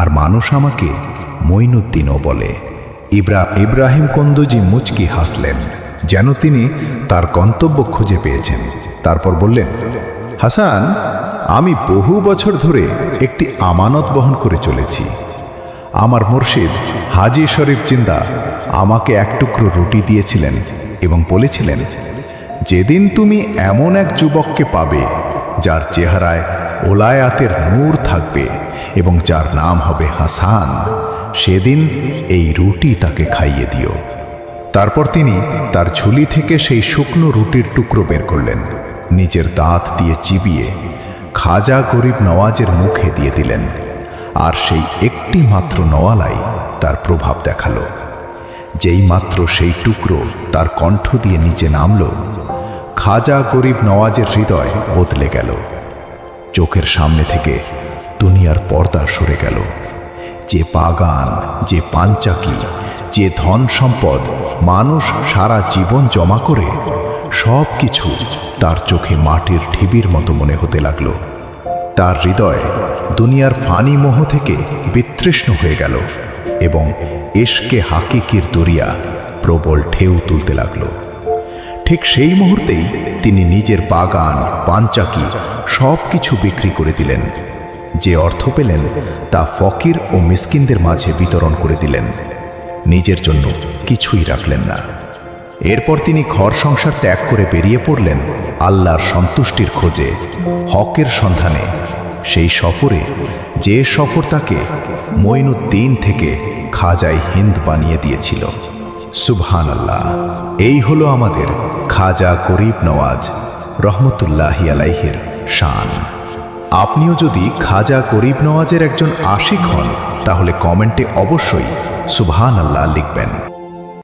আর মানুষ আমাকে মইনুদ্দিনও বলে। ইব্রা, ইব্রাহিম কন্দুজি মুচকি হাসলেন, যেন তিনি তার গন্তব্য খুঁজে পেয়েছেন। তারপর বললেন, হাসান, আমি বহু বছর ধরে একটি আমানত বহন করে চলেছি। আমার মুর্শিদ হাজি শরীফ চিন্দা আমাকে এক টুকরো রুটি দিয়েছিলেন এবং বলেছিলেন, যেদিন তুমি এমন এক যুবককে পাবে, যার চেহারায় ওলায়াতের নূর থাকবে এবং যার নাম হবে হাসান, সেদিন এই রুটি তাকে খাইয়ে দিও। তারপর তিনি তার ঝুলি থেকে সেই শুকনো রুটির টুকরো বের করলেন, নিজের দাঁত দিয়ে চিবিয়ে খাজা গরিব নওয়াজের মুখে দিয়ে দিলেন, আর সেই একটি মাত্র নওয়ালাই তার প্রভাব দেখাল। যেই মাত্র সেই টুকরো তার কণ্ঠ দিয়ে নিচে নামল, খাজা গরিব নওয়াজের হৃদয় বদলে গেল। চোখের সামনে থেকে দুনিয়ার পর্দা সরে গেল। যে বাগান, যে পাঞ্চাকি যে ধন সম্পদ মানুষ সারা জীবন জমা করে, সব কিছু তার চোখে মাটির ঢিবির মতো মনে হতে লাগল। তার হৃদয় দুনিয়ার ফানি মোহ থেকে বিতৃষ্ণ হয়ে গেল এবং এশকে হাকিকির দরিয়া প্রবল ঢেউ তুলতে লাগল। ঠিক সেই মুহূর্তেই তিনি নিজের বাগান পাঞ্চাকি সব কিছু বিক্রি করে দিলেন। যে অর্থ পেলেন তা ফকির ও মিসকিনদের মাঝে বিতরণ করে দিলেন। নিজের জন্য কিছুই রাখলেন না। এরপর তিনি ঘর সংসার ত্যাগ করে বেরিয়ে পড়লেন আল্লাহর সন্তুষ্টির খোঁজে। হকের সন্ধানে সেই সফরে যে সফর তাকে মঈনুদ্দিন থেকে খাজাই হিন্দ বানিয়ে দিয়েছিল। সুবহান আল্লাহ এই হলো আমাদের খাজা করিব নওয়াজ রহমতুল্লাহি আলাইহের শান। আপনিও যদি খাজা করিব নওয়াজের একজন আশিক হন, তাহলে কমেন্টে অবশ্যই সুবহান আল্লাহ লিখবেন।